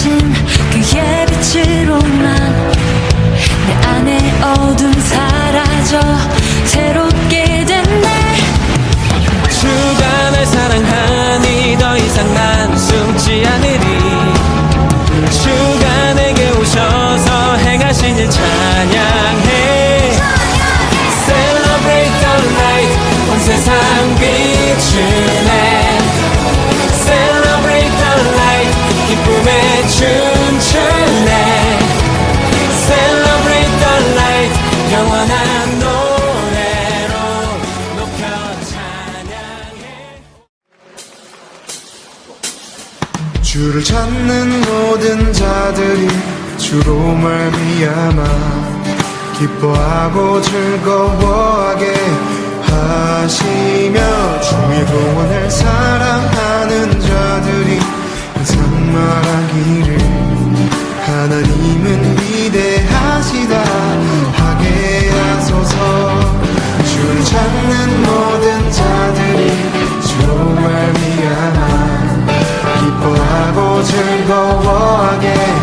입마신 그의 빛으로만 내 안의 어둠 사라져 새롭게 됐네. 주가 날 사랑하니 더 이상 난 숨지 않으리. 주가 내게 오셔서 행하신 일 찬양해. Celebrate the light 온 세상 비추 주를 찾는 모든 자들이 주로 말미암아 기뻐하고 즐거워하게 하시며 주의 구원을 자들이 즐거워하게